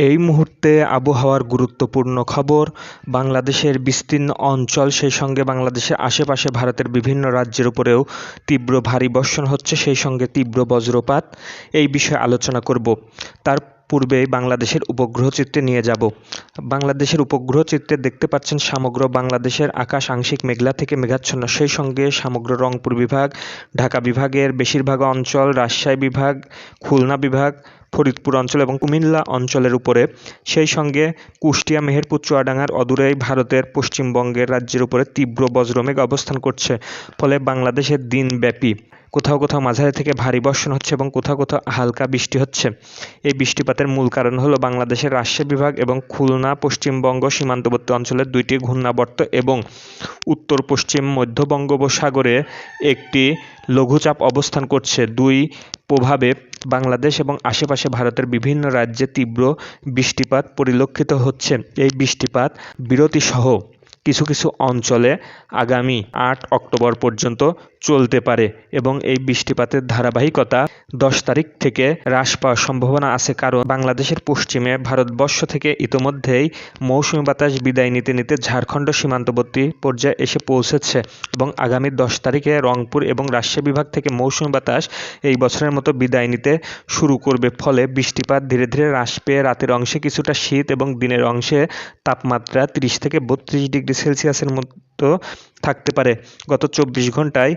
এই মুহূর্তে আবহাওয়ার গুরুত্বপূর্ণ খবর, বাংলাদেশের বিস্তীর্ণ অঞ্চল, সেই সঙ্গে বাংলাদেশের আশেপাশে ভারতের বিভিন্ন রাজ্যের উপরেও তীব্র ভারী বর্ষণ হচ্ছে, সেই সঙ্গে তীব্র বজ্রপাত। এই বিষয়ে আলোচনা করব। তার পূর্বে বাংলাদেশের উপগ্রহ চিত্রে নিয়ে যাব। বাংলাদেশের উপগ্রহ চিত্রে দেখতে পাচ্ছেন সমগ্র বাংলাদেশের আকাশ আংশিক মেঘলা থেকে মেঘাচ্ছন্ন। সেই সঙ্গে সমগ্র রংপুর বিভাগ, ঢাকা বিভাগের বেশিরভাগ অঞ্চল, রাজশাহী বিভাগ, খুলনা বিভাগ, ফরিদপুর অঞ্চল এবং কুমিল্লা অঞ্চলের উপরে। সেই সঙ্গে কুষ্টিয়া, মেহেরপুর, চুয়াডাঙ্গার অদূরেই ভারতের পশ্চিমবঙ্গের রাজ্যের উপরে তীব্র বজ্রমেঘ অবস্থান করছে। ফলে বাংলাদেশের দিনব্যাপী কোথাও কোথাও মাঝারি থেকে ভারী বর্ষণ হচ্ছে এবং কোথাও কোথাও হালকা বৃষ্টি হচ্ছে। এই বৃষ্টিপাতের মূল কারণ হলো বাংলাদেশের রাজশাহী বিভাগ এবং খুলনা, পশ্চিমবঙ্গ সীমান্তবর্তী অঞ্চলের দুইটি ঘূর্ণাবর্ত এবং উত্তর পশ্চিম মধ্য বঙ্গোপসাগরে একটি লঘুচাপ অবস্থান করছে। দুই প্রভাবে বাংলাদেশ এবং আশেপাশে ভারতের বিভিন্ন রাজ্যে তীব্র বৃষ্টিপাত পরিলক্ষিত হচ্ছে। এই বৃষ্টিপাত বিরতিসহ কিছু কিছু অঞ্চলে আগামী আট অক্টোবর পর্যন্ত চলতে পারে এবং এই বৃষ্টিপাতের ধারাবাহিকতা দশ তারিখ থেকে হ্রাস পাওয়ার সম্ভাবনা আছে কারণ বাংলাদেশের পশ্চিমে ভারতবর্ষ থেকে ইতোমধ্যেই মৌসুমি বাতাস বিদায় নিতে নিতে ঝাড়খণ্ড সীমান্তবর্তী পর্যায়ে এসে পৌঁছেছে এবং আগামী দশ তারিখে রংপুর এবং রাজশাহী বিভাগ থেকে মৌসুমি বাতাস এই বছরের মতো বিদায় নিতে শুরু করবে। ফলে বৃষ্টিপাত ধীরে ধীরে হ্রাস পেয়ে রাতের অংশে কিছুটা শীত এবং দিনের অংশে তাপমাত্রা তিরিশ থেকে বত্রিশ ডিগ্রি সেলসিয়াসের মতো থাকতে পারে। গত চব্বিশ ঘন্টায়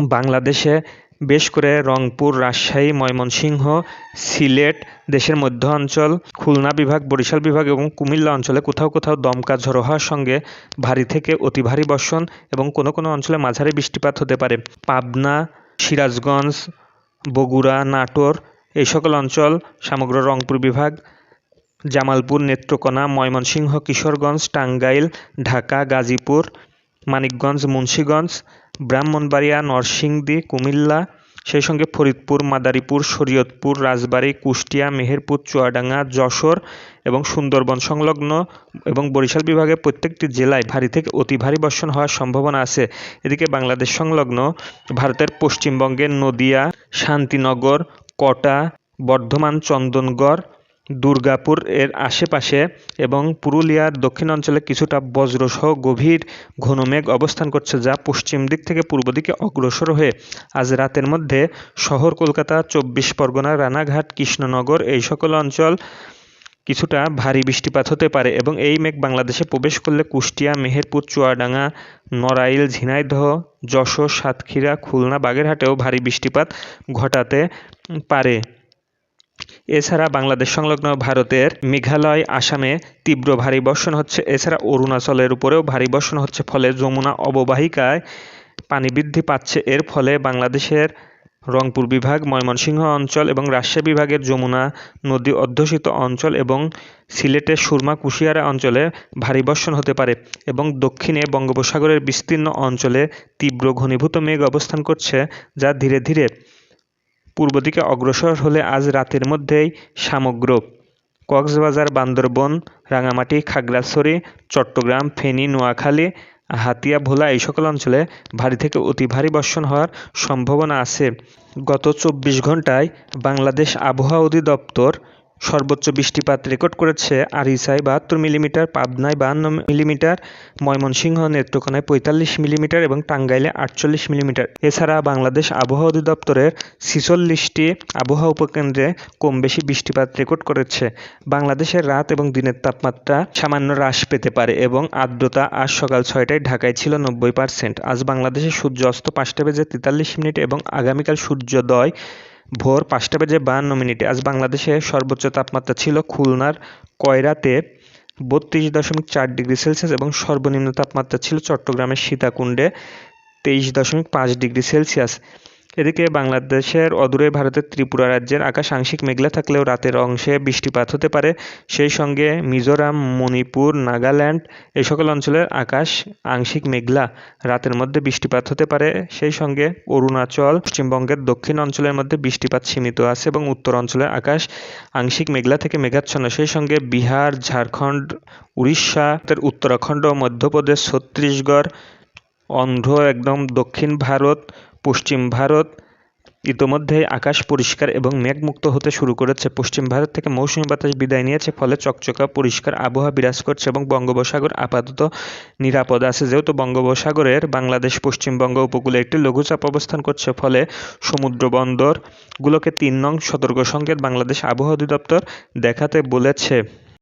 বাংলাদেশে বেশ করে রংপুর, রাজশাহী, ময়মনসিংহ, সিলেট দেশের মধ্য অঞ্চল, খুলনা বিভাগ, বরিশাল বিভাগ এবং কুমিল্লা অঞ্চলে কোথাও কোথাও দমকা ঝড়ো হওয়ার সঙ্গে ভারী থেকে অতি ভারী বর্ষণ এবং কোনো কোনো অঞ্চলে মাঝারি বৃষ্টিপাত হতে পারে। পাবনা, সিরাজগঞ্জ, বগুড়া, নাটোর এই সকল অঞ্চল, সমগ্র রংপুর বিভাগ জামালপুর, নেত্রকোনা, ময়মনসিংহ, কিশোরগঞ্জ, টাঙ্গাইল, ঢাকা, গাজীপুর, মানিকগঞ্জ, মুন্সীগঞ্জ, ব্রাহ্মণবাড়িয়া, নরসিংদী, কুমিল্লা, সেই সঙ্গে ফরিদপুর, মাদারীপুর, শরীয়তপুর, রাজবাড়ী, কুষ্টিয়া, মেহেরপুর, চুয়াডাঙ্গা, যশোর এবং সুন্দরবন সংলগ্ন এবং বরিশাল বিভাগের প্রত্যেকটি জেলায় ভারী থেকে অতি ভারী বর্ষণ হওয়ার সম্ভাবনা আছে। এদিকে বাংলাদেশ সংলগ্ন ভারতের পশ্চিমবঙ্গের নদিয়া, শান্তিনগর, কটা, বর্ধমান, চন্দনগড় দুর্গাপুর এর আশেপাশে এবং পুরুলিয়ার দক্ষিণ অঞ্চলে কিছুটা বজ্রসহ গভীর ঘনমেঘ অবস্থান করছে, যা পশ্চিম দিক থেকে পূর্ব দিকে অগ্রসর হয়ে আজ রাতের মধ্যে শহর কলকাতা, চব্বিশ পরগনা, রানাঘাট, কৃষ্ণনগর এই সকল অঞ্চল কিছুটা ভারী বৃষ্টিপাত হতে পারে এবং এই মেঘ বাংলাদেশে প্রবেশ করলে কুষ্টিয়া, মেহেরপুর, চুয়াডাঙ্গা, নড়াইল, ঝিনাইদহ, যশোর, সাতক্ষীরা, খুলনা, বাগেরহাটেও ভারী বৃষ্টিপাত ঘটাতে পারে। এছাড়া বাংলাদেশ সংলগ্ন ভারতের মেঘালয়, আসামে তীব্র ভারী বর্ষণ হচ্ছে। এছাড়া অরুণাচলের উপরেও ভারী বর্ষণ হচ্ছে, ফলে যমুনা অববাহিকায় পানি বৃদ্ধি পাচ্ছে। এর ফলে বাংলাদেশের রংপুর বিভাগ, ময়মনসিংহ অঞ্চল এবং রাজশাহী বিভাগের যমুনা নদী অধ্যুষিত অঞ্চল এবং সিলেটের সুরমা কুশিয়ারা অঞ্চলে ভারী বর্ষণ হতে পারে এবং দক্ষিণে বঙ্গোপসাগরের বিস্তীর্ণ অঞ্চলে তীব্র ঘনীভূত মেঘ অবস্থান করছে, যা ধীরে ধীরে পূর্ব দিকে অগ্রসর হলে আজ রাতের মধ্যেই সামগ্র, কক্সবাজার, বান্দরবন, রাঙামাটি, খাগড়াছড়ি, চট্টগ্রাম, ফেনী, নোয়াখালী, হাতিয়া, ভোলা এই সকল অঞ্চলে ভারী থেকে অতি ভারী বর্ষণ হওয়ার সম্ভাবনা আছে। গত চব্বিশ ঘন্টায় বাংলাদেশ আবহাওয়া অধিদপ্তর সর্বোচ্চ বৃষ্টিপাত রেকর্ড করেছে আরিসায় বাহাত্তর মিলিমিটার, পাবনায় বাহান্ন মিলিমিটার, ময়মনসিংহ নেত্রকোনায় পঁয়তাল্লিশ মিলিমিটার এবং টাঙ্গাইলে আটচল্লিশ মিলিমিটার। এছাড়া বাংলাদেশ আবহাওয়া অধিদপ্তরের ছিচল্লিশটি আবহাওয়া উপকেন্দ্রে কম বেশি বৃষ্টিপাত রেকর্ড করেছে। বাংলাদেশের রাত এবং দিনের তাপমাত্রা সামান্য হ্রাস পেতে পারে এবং আর্দ্রতা আজ সকাল ছয়টায় ঢাকায় ছিল নব্বই পার্সেন্ট। আজ বাংলাদেশের সূর্য অস্ত পাঁচটা বেজে তেতাল্লিশ মিনিট এবং আগামীকাল সূর্যোদয় ভোর পাঁচটা বেজে বাহান্ন মিনিটে। আজ বাংলাদেশে সর্বোচ্চ তাপমাত্রা ছিল খুলনার কয়রাতে বত্রিশ দশমিক চার ডিগ্রি সেলসিয়াস এবং সর্বনিম্ন তাপমাত্রা ছিল চট্টগ্রামের সীতাকুণ্ডে তেইশ দশমিক পাঁচ ডিগ্রি সেলসিয়াস। এদিকে বাংলাদেশের অদূরে ভারতের ত্রিপুরা রাজ্যের আকাশ আংশিক মেঘলা থাকলেও রাতের অংশে বৃষ্টিপাত হতে পারে। সেই সঙ্গে মিজোরাম, মণিপুর, নাগাল্যান্ড এই সকল অঞ্চলের আকাশ আংশিক মেঘলা। রাতের মধ্যে বৃষ্টিপাত হতে পারে। সেই সঙ্গে অরুণাচল, পশ্চিমবঙ্গের দক্ষিণ অঞ্চলের মধ্যে বৃষ্টিপাত সীমিত আছে এবং উত্তর অঞ্চলের আকাশ আংশিক মেঘলা থেকে মেঘাচ্ছন্ন। সেই সঙ্গে বিহার, ঝাড়খণ্ড, উড়িষ্যা উত্তরাখণ্ড, মধ্যপ্রদেশ, ছত্তিশগড়, অন্ধ্র, একদম দক্ষিণ ভারত পশ্চিম ভারত, ইতোমধ্যেই আকাশ পরিষ্কার এবং মেঘমুক্ত হতে শুরু করেছে। পশ্চিম ভারত থেকে মৌসুমি বাতাস বিদায় নিয়েছে, ফলে চকচকা, পরিষ্কার আবহাওয়া বিরাজ করছে এবং বঙ্গোপসাগর আপাতত নিরাপদ আছে। যেহেতু বঙ্গোপসাগরের বাংলাদেশ পশ্চিমবঙ্গ উপকূলে একটি লঘুচাপ অবস্থান করছে, ফলে সমুদ্র বন্দরগুলোকে তিন নং সতর্ক সংকেত বাংলাদেশ আবহাওয়া অধিদপ্তর দেখাতে বলেছে।